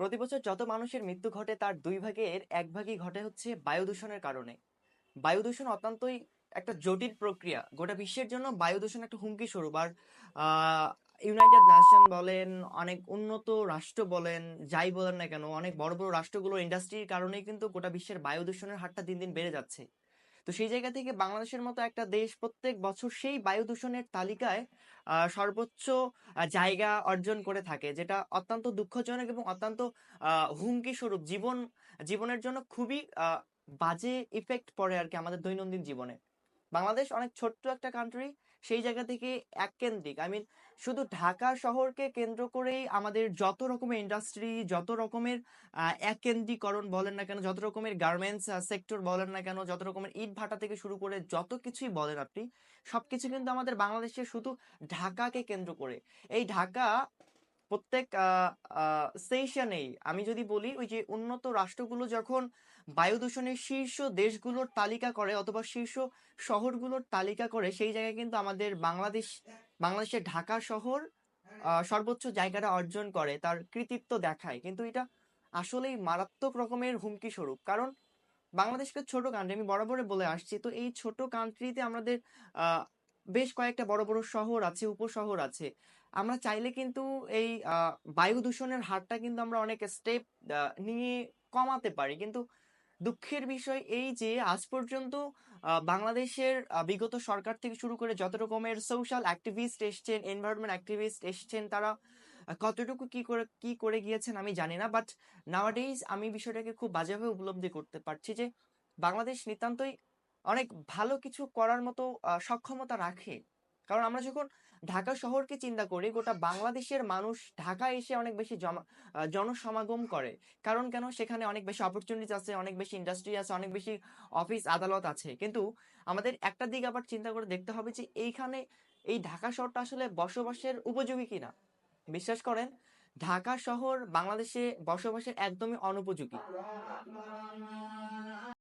প্রতি বছর যত মানুষের মৃত্যু ঘটে, তার দুই ভাগের এক ভাগই ঘটে হচ্ছে বায়ু দূষণের কারণে। বায়ু দূষণ অত্যন্তই একটা জটিল প্রক্রিয়া। গোটা বিশ্বের জন্য বায়ু দূষণ একটা হুমকি স্বরূপ। আর ইউনাইটেড নেশন বলেন, অনেক উন্নত রাষ্ট্র বলেন, যাই বলেন না কেন, অনেক বড় বড় রাষ্ট্রগুলোর ইন্ডাস্ট্রির কারণেই কিন্তু গোটা বিশ্বের বায়ু দূষণের হারটা দিন দিন বেড়ে যাচ্ছে। তো সেই জায়গা থেকে বাংলাদেশের মতো একটা দেশ প্রত্যেক বছর সেই বায়ু দূষণের তালিকায় সর্বোচ্চ জায়গা অর্জন করে থাকে, যেটা অত্যন্ত দুঃখজনক এবং অত্যন্ত হুমকি স্বরূপ জীবন, জীবনের জন্য খুবই বাজে ইফেক্ট পড়ে আর কি আমাদের দৈনন্দিন জীবনে। বাংলাদেশ অনেক ছোট্ট একটা কান্ট্রি সেই জায়গা থেকে এক কেন্দ্রিক আই মিন শুধু ঢাকা শহরকে কেন্দ্র করেই আমাদের যত রকমের ইন্ডাস্ট্রি যত রকমের আহ, এককেন্দ্রীকরণ বলেন না কেন যত রকমের গার্মেন্টস সেক্টর বলেন না কেন যত রকমের ইট ভাটা থেকে শুরু করে যত কিছুই বলেন আপনি সবকিছু কিন্তু আমাদের বাংলাদেশে শুধু ঢাকাকে কেন্দ্র করে। এই ঢাকা প্রত্যেক সেশনেই আমি যদি বলি ওই যে উন্নত রাষ্ট্রগুলো যখন বায়ু দূষণের শীর্ষ দেশগুলোর তালিকা করে অথবা শীর্ষ শহরগুলোর তালিকা করে, সেই জায়গায় কিন্তু আমাদের বাংলাদেশ, বাংলাদেশের ঢাকা শহর সর্বোচ্চ জায়গাটা অর্জন করে, তার কৃতিত্ব দেখায়। কিন্তু এটা আসলেই মারাত্মক রকমের হুমকি স্বরূপ। কারণ বাংলাদেশকে ছোট কান্ট্রি আমি বরাবরে বলে আসছি, তো এই ছোট কান্ট্রিতে আমাদের বেশ কয়েকটা বড় বড় শহর আছে, উপশহর আছে। আমরা চাইলে কিন্তু এই বায়ু দূষণের হারটা কিন্তু আমরা অনেক স্টেপ নিয়ে কমাতে পারি। কিন্তু দুঃখের বিষয় এই যে, আজ পর্যন্ত বাংলাদেশের বিগত সরকার থেকে শুরু করে যত রকমের সোশ্যাল অ্যাক্টিভিস্ট এসছেন এনভায়রনমেন্ট অ্যাক্টিভিস্ট এসছেন, তারা কতটুকু কি করে কি করে গিয়েছেন আমি জানি না। বাট নাওয়াডেজ আমি বিষয়টাকে খুব বাজেভাবে উপলব্ধি করতে পারছি যে, বাংলাদেশ নিতান্তই অনেক ভালো কিছু করার মতো সক্ষমতা রাখে। কারণ আমরা যখন ঢাকা শহরকে চিন্তা করি, গোটা বাংলাদেশের মানুষ ঢাকায় এসে অনেক বেশি জনসমাগম করে। কারণ কেন? সেখানে অনেক বেশি অপরচুনিটি আছে, অনেক বেশি ইন্ডাস্ট্রি আছে, অনেক বেশি অফিস আদালত আছে। কিন্তু আমাদের একটা দিক আবার চিন্তা করে দেখতে হবে যে, এইখানে এই ঢাকা শহরটা আসলে বসবাসের উপযোগী কিনা? বিশ্বাস করেন, ঢাকা শহর বাংলাদেশে বসবাসের একদমই অনুপযোগী।